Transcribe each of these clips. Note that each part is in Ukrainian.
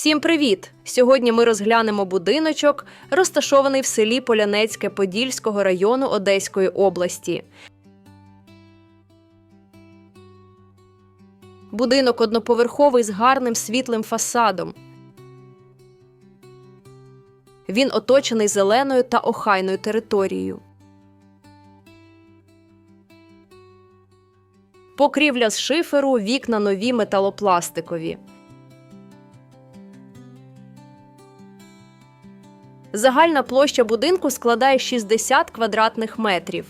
Всім привіт! Сьогодні ми розглянемо будиночок, розташований в селі Полянецьке Подільського району Одеської області. Будинок одноповерховий з гарним світлим фасадом. Він оточений зеленою та охайною територією. Покрівля з шиферу, вікна нові металопластикові. Загальна площа будинку складає 60 квадратних метрів.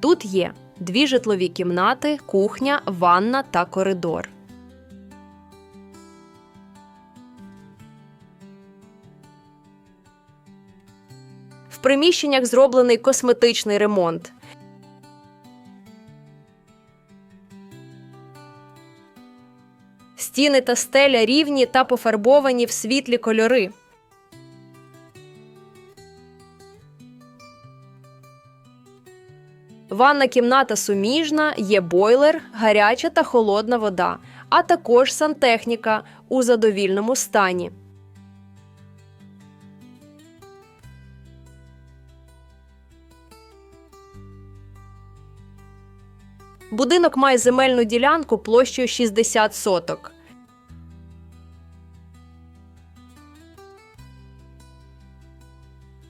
Тут є дві житлові кімнати, кухня, ванна та коридор. В приміщеннях зроблений косметичний ремонт. Стіни та стеля рівні та пофарбовані в світлі кольори. Ванна кімната суміжна, є бойлер, гаряча та холодна вода, а також сантехніка у задовільному стані. Будинок має земельну ділянку площею 60 соток.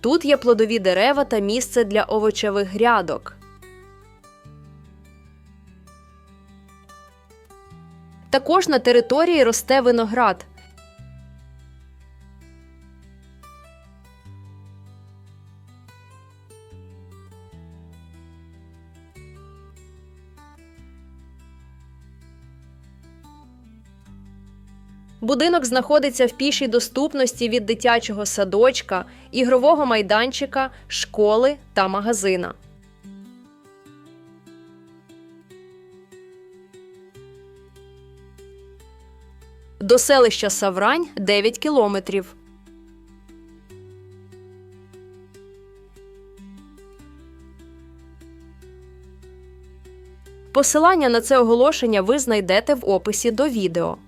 Тут є плодові дерева та місце для овочевих грядок. Також на території росте виноград. Будинок знаходиться в пішій доступності від дитячого садочка, ігрового майданчика, школи та магазина. До селища Саврань 9 кілометрів. Посилання на це оголошення ви знайдете в описі до відео.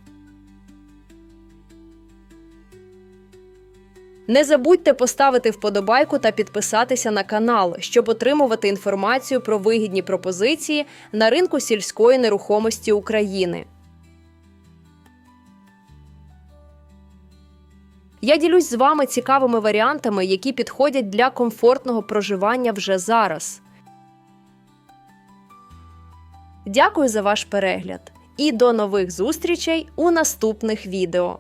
Не забудьте поставити вподобайку та підписатися на канал, щоб отримувати інформацію про вигідні пропозиції на ринку сільської нерухомості України. Я ділюсь з вами цікавими варіантами, які підходять для комфортного проживання вже зараз. Дякую за ваш перегляд і до нових зустрічей у наступних відео.